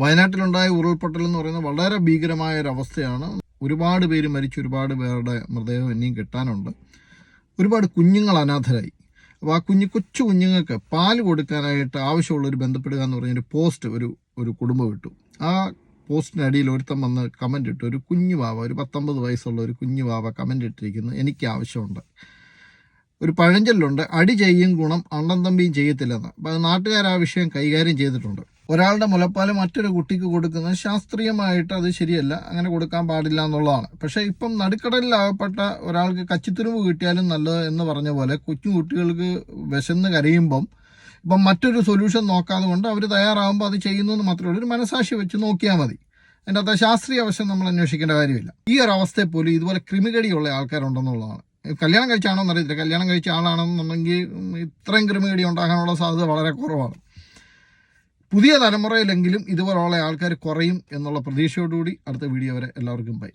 വയനാട്ടിലുണ്ടായ ഉരുൾപൊട്ടൽ എന്ന് പറയുന്നത് വളരെ ഭീകരമായ ഒരു അവസ്ഥയാണ് ഒരുപാട് പേര് മരിച്ചു ഒരുപാട് പേരുടെ മൃതദേഹം ഇനിയും കിട്ടാനുണ്ട്. ഒരുപാട് കുഞ്ഞുങ്ങൾ അനാഥരായി. അപ്പോൾ ആ കുഞ്ഞു കൊച്ചു കുഞ്ഞുങ്ങൾക്ക് പാൽ കൊടുക്കാനായിട്ട് ആവശ്യമുള്ളവർ ബന്ധപ്പെടുക എന്ന് പറഞ്ഞൊരു പോസ്റ്റ് ഒരു ഒരു കുടുംബം ഇട്ടു. ആ പോസ്റ്റിനടിയിൽ ഒരുത്തം വന്ന് കമന്റ് ഇട്ടു. ഒരു കുഞ്ഞു വാവ ഒരു പത്തൊമ്പത് വയസ്സുള്ള ഒരു കുഞ്ഞു വാവ കമന്റ് ഇട്ടിരിക്കുന്നു. എനിക്ക് ആവശ്യമുണ്ട്. ഒരു പഴഞ്ചൊല്ലുണ്ട് അടി ചെയ്യും ഗുണം അണ്ണൻ തമ്പിയും ചെയ്യത്തില്ലെന്ന്. അത് നാട്ടുകാർ ആ വിഷയം കൈകാര്യം ചെയ്തിട്ടുണ്ട്. ഒരാളുടെ മുലപ്പാൽ മറ്റൊരു കുട്ടിക്ക് കൊടുക്കുന്നത് ശാസ്ത്രീയമായിട്ട് അത് ശരിയല്ല. അങ്ങനെ കൊടുക്കാൻ പാടില്ല എന്നുള്ളതാണ്. പക്ഷേ ഇപ്പം നടുക്കടലിലാകപ്പെട്ട ഒരാൾക്ക് കച്ചിത്തുരുമ്പ് കിട്ടിയാലും നല്ലത് എന്ന് പറഞ്ഞ പോലെ കൊച്ചു കുട്ടികൾക്ക് വിശന്ന് കരയുമ്പം ഇപ്പം മറ്റൊരു സൊല്യൂഷൻ നോക്കാതെ കൊണ്ട് അവർ തയ്യാറാകുമ്പോൾ അത് ചെയ്യുന്നു എന്ന് മാത്രമേ ഉള്ളൂ. ഒരു മനസാക്ഷി വെച്ച് നോക്കിയാൽ മതി. അതിന്റെ അകത്ത് ശാസ്ത്രീയ വശം നമ്മൾ അന്വേഷിക്കേണ്ട കാര്യമില്ല. ഈ ഒരു അവസ്ഥയിൽ പോലും ഇതുപോലെ ക്രിമികടിയുള്ള ആൾക്കാരുണ്ടെന്നുള്ളതാണ്. കല്യാണം കഴിച്ചാണോ എന്നറിയത്തില്ല കല്യാണം കഴിച്ച ആളാണെന്നുണ്ടെങ്കിൽ ഇത്രയും ക്രിമികടി ഉണ്ടാകാനുള്ള സാധ്യത വളരെ കുറവാണ്. പുതിയ തലമുറയിലെങ്കിലും ഇതുപോലുള്ള ആൾക്കാർ കുറയും എന്നുള്ള പ്രതീക്ഷയോടുകൂടി അടുത്ത വീഡിയോ വരെ എല്ലാവർക്കും ബൈ.